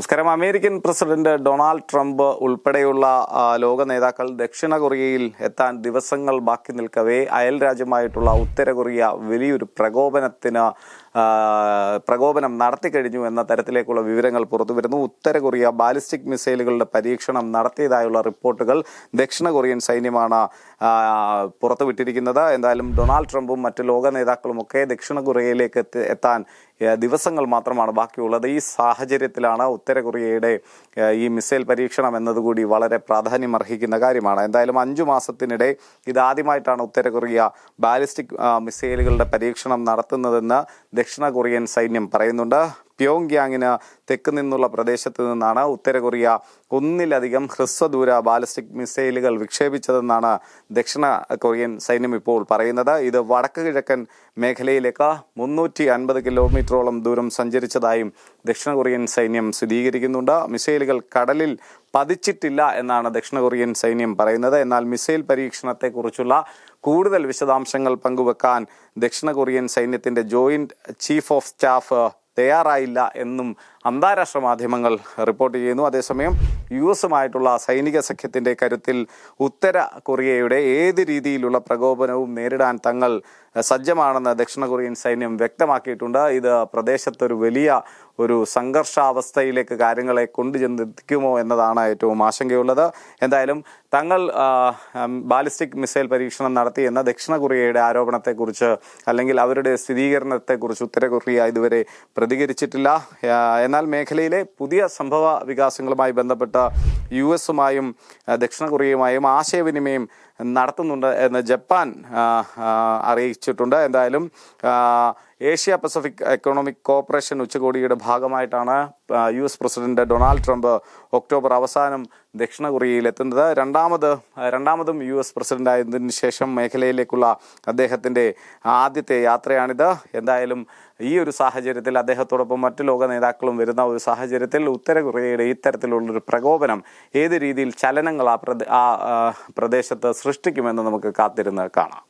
നമസ്കാരം. American president Donald Trump ഉൾപ്പെടെയുള്ള ലോക നേതാക്കൾ ദക്ഷിണ കൊറിയയിൽ എത്താൻ ദിവസങ്ങൾ ബാക്കി നിൽക്കവേ അയൽ രാജ്യമായിട്ടുള്ള ഉത്തര കൊറിയ വലിയൊരു പ്രകോപനത്തിന് പ്രകോപനം നടത്തിക്കഴിഞ്ഞു എന്ന തരത്തിലേക്കുള്ള വിവരങ്ങൾ പുറത്തുവരുന്നു ഉത്തര കൊറിയ ബാലിസ്റ്റിക് മിസൈലുകളുടെ പരീക്ഷണം നടത്തിയതായുള്ള റിപ്പോർട്ടുകൾ ദക്ഷിണ കൊറിയൻ സൈന്യമാണ് പുറത്തുവിട്ടിരിക്കുന്നത് എന്തായാലും ഡൊണാൾഡ് ട്രംപും മറ്റ് ലോക നേതാക്കളും ഒക്കെ ദക്ഷിണ കൊറിയയിലേക്ക് എത്താൻ ദിവസങ്ങൾ മാത്രമാണ് ബാക്കിയുള്ളത്. ഈ സാഹചര്യത്തിലാണ് ഉത്തര കൊറിയയുടെ ഈ മിസൈൽ പരീക്ഷണം എന്നതുകൂടി വളരെ പ്രാധാന്യം അർഹിക്കുന്ന കാര്യമാണ്. എന്തായാലും അഞ്ചു മാസത്തിനിടെ ഇതാദ്യമായിട്ടാണ് ഉത്തര കൊറിയ ബാലിസ്റ്റിക് മിസൈലുകളുടെ പരീക്ഷണം നടത്തുന്നതെന്ന് ദക്ഷിണ കൊറിയൻ സൈന്യം പറയുന്നുണ്ട്. പ്യോങ് യാങ്ങിന് തെക്ക് നിന്നുള്ള പ്രദേശത്ത് നിന്നാണ് ഉത്തര കൊറിയ ഒന്നിലധികം ഹ്രസ്വദൂര ബാലിസ്റ്റിക് മിസൈലുകൾ വിക്ഷേപിച്ചതെന്നാണ് ദക്ഷിണ കൊറിയൻ സൈന്യം ഇപ്പോൾ പറയുന്നത്. ഇത് വടക്ക് കിഴക്കൻ മേഖലയിലേക്ക് മുന്നൂറ്റി അൻപത് കിലോമീറ്ററോളം ദൂരം സഞ്ചരിച്ചതായും ദക്ഷിണ കൊറിയൻ സൈന്യം സ്ഥിരീകരിക്കുന്നുണ്ട്. മിസൈലുകൾ കടലിൽ പതിച്ചിട്ടില്ല എന്നാണ് ദക്ഷിണ കൊറിയൻ സൈന്യം പറയുന്നത്. എന്നാൽ മിസൈൽ പരീക്ഷണത്തെക്കുറിച്ചുള്ള കൂടുതൽ വിശദാംശങ്ങൾ പങ്കുവെക്കാൻ ദക്ഷിണ കൊറിയൻ സൈന്യത്തിന്റെ ജോയിന്റ് ചീഫ് ഓഫ് സ്റ്റാഫ് തയ്യാറായില്ല എന്നും അന്താരാഷ്ട്ര മാധ്യമങ്ങൾ റിപ്പോർട്ട് ചെയ്യുന്നു. അതേസമയം യു എസുമായിട്ടുള്ള സൈനിക സഖ്യത്തിന്റെ കരുത്തിൽ ഉത്തര കൊറിയയുടെ ഏത് രീതിയിലുള്ള പ്രകോപനവും നേരിടാൻ തങ്ങൾ സജ്ജമാണെന്ന് ദക്ഷിണ കൊറിയൻ സൈന്യം വ്യക്തമാക്കിയിട്ടുണ്ട്. ഇത് പ്രദേശത്തൊരു വലിയ ഒരു സംഘർഷാവസ്ഥയിലേക്ക് കാര്യങ്ങളെ കൊണ്ടുചെന്നെത്തിക്കുമോ എന്നതാണ് ഏറ്റവും ആശങ്കയുള്ളത്. എന്തായാലും തങ്ങൾ ബാലിസ്റ്റിക് മിസൈൽ പരീക്ഷണം നടത്തി എന്ന ദക്ഷിണ കൊറിയയുടെ ആരോപണത്തെക്കുറിച്ച് അല്ലെങ്കിൽ അവരുടെ സ്ഥിരീകരണത്തെക്കുറിച്ച് ഉത്തര കൊറിയ ഇതുവരെ പ്രതികരിച്ചിട്ടില്ല. എന്നാൽ മേഖലയിലെ പുതിയ സംഭവ വികാസങ്ങളുമായി ബന്ധപ്പെട്ട യു എസുമായും ദക്ഷിണ കൊറിയയുമായും ആശയവിനിമയം നടത്തുന്നുണ്ട് എന്ന് ജപ്പാൻ അറിയിച്ചിട്ടുണ്ട്. എന്തായാലും ഏഷ്യ പസഫിക് എക്കണോമിക് കോർപ്പറേഷൻ ഉച്ചകോടിയുടെ ഭാഗമായിട്ടാണ് U S president Donald Trump October അവസാനം ദക്ഷിണ കൊറിയയിൽ എത്തുന്നത്. രണ്ടാമത് രണ്ടാമതും യു എസ് പ്രസിഡന്റ് ആയതിന് ശേഷം മേഖലയിലേക്കുള്ള അദ്ദേഹത്തിന്റെ ആദ്യത്തെ യാത്രയാണിത്. എന്തായാലും ഈ ഒരു സാഹചര്യത്തിൽ അദ്ദേഹത്തോടൊപ്പം മറ്റു ലോക നേതാക്കളും വരുന്ന ഒരു സാഹചര്യത്തിൽ ഉത്തര കൊറിയയുടെ ഇത്തരത്തിലുള്ളൊരു പ്രകോപനം ഏത് രീതിയിൽ ചലനങ്ങൾ ആ പ്രദേ- ആ ആ, പ്രദേശത്ത് സൃഷ്ടിക്കുമെന്ന് നമുക്ക് കാത്തിരുന്ന് കാണാം.